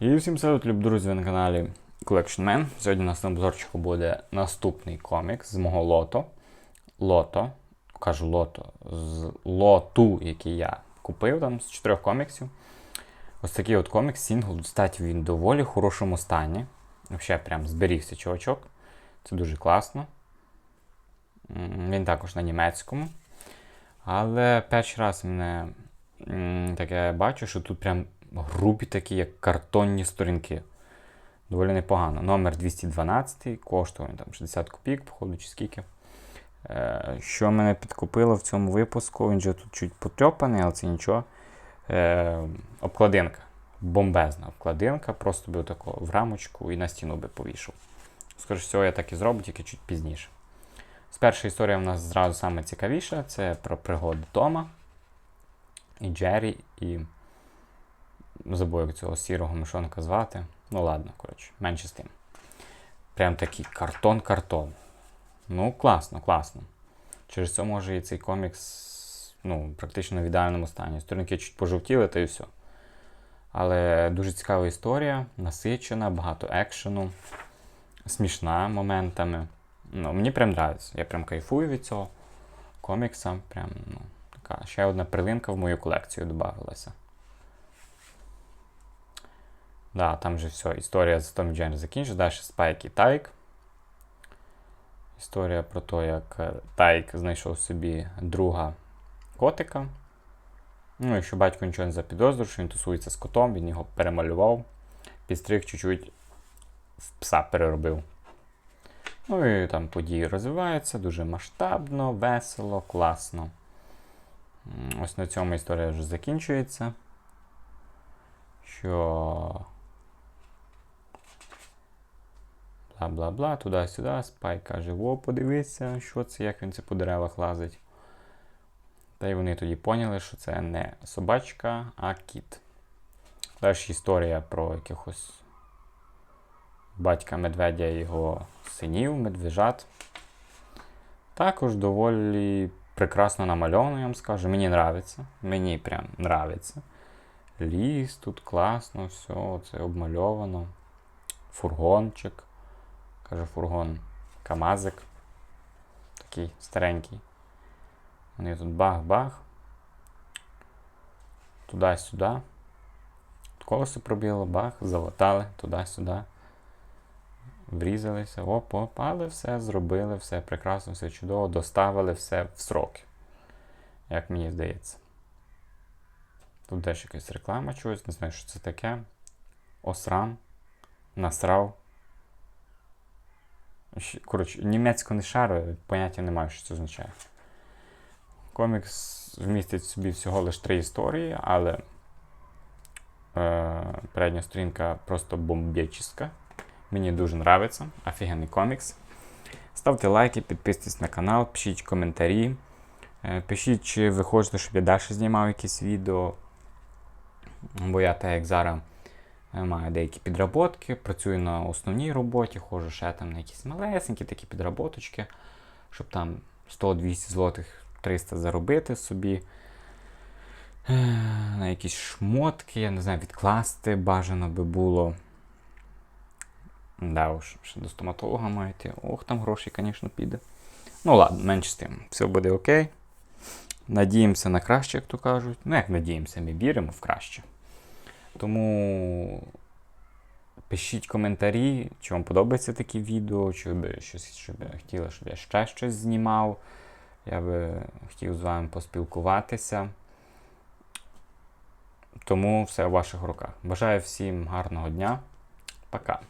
І всім салют, друзі, ви на каналі Collection Man. Сьогодні у нас на обзорчику буде наступний комікс з мого лото. Лото, кажу лото, з лоту, який я купив там з чотирьох коміксів. Ось такий от комікс, сінгл, достатньо він доволі хорошому стані. Взагалі, прям зберігся чувачок. Це дуже класно. Він також на німецькому. Але перший раз мене таке бачу, що тут прям грубі такі, як картонні сторінки. Доволі непогано. Номер 212 коштує там 60 копійок, походу, чи скільки. Е, що мене підкупило в цьому випуску, він же тут чуть потрьопаний, але це нічого. Е, обкладинка. Бомбезна обкладинка, просто би тако в рамочку і на стіну би повішав. Скоріше всього, я так і зроблю, тільки чуть пізніше. З перша історія в нас зразу саме цікавіша це про пригоди Тома і Джері, і забув, цього сірого мишонка звати. Ну ладно, коротше, менше з тим. Прям такий картон-картон. Ну, класно, класно. Через це може і цей комікс ну, практично в ідеальному стані. Сторінки чуть пожовтіли, та і все. Але дуже цікава історія, насичена, багато екшену, смішна моментами. Ну, мені прям подобається. Я прям кайфую від цього комікса. Прям, ну, така ще одна перлинка в мою колекцію додавалася. Да, там же все, історія з Том Джеймс закінчилась. Далі Спайк і Тайк. Історія про те, як е, Тайк знайшов собі друга котика. Ну, і що батько нічого не запідозрив, що він тусується з котом, він його перемалював, підстриг чуть-чуть в пса переробив. Ну і там події розвиваються дуже масштабно, весело, класно. Ось на цьому історія вже закінчується. Що. Бла-бла-бла, туди-сюди. Спай каже: О, подивися, що це, як він це по деревах лазить. Та й вони тоді поняли, що це не собачка, а кіт. Далі історія про якихось батька медведя і його синів, медвежат. Також доволі прекрасно намальовано, я вам скажу. Мені нравиться. Мені прям нравиться. Ліс тут класно, все, це обмальовано. Фургончик. Каже фургон Камазик. Такий старенький. Вони тут бах-бах. Туди-сюди. Колесо пробіло, бах, залатали туди-сюди. Врізалися, оп-оп, але все зробили, все прекрасно, все чудово, доставили все в сроки. Як мені здається. Тут теж якась реклама чогось, не знаю, що це таке. Осран, насрав. Коротше, німецьку не шару, поняття не маю, що це означає. Комікс вмістить собі всього лише три історії, але е, передня сторінка просто бомбічна. Мені дуже подобається. Офігенний комікс. Ставте лайки, підписуйтесь на канал, пишіть коментарі. Е, Пишіть, чи ви хочете, щоб я далі знімав якісь відео. Бо я так як зараз маю деякі підработки, працюю на основній роботі, ходжу ще там на якісь малесенькі такі підработочки, щоб там 100-200 злотих 300 заробити собі. Е, На якісь шмотки, я не знаю, відкласти бажано би було. Да уж, ще до стоматолога маю йти. Ох, там грошей, звісно, піде. Ну ладно, менш з тим. Все буде окей. Надіємося на краще, як то кажуть. Ну, як надіємося, ми віримо в краще. Тому пишіть коментарі, чи вам подобаються такі відео, чи ви щось, щоб ви хотіли, щоб я ще щось знімав. Я би хотів з вами поспілкуватися. Тому все в ваших руках. Бажаю всім гарного дня. Пока.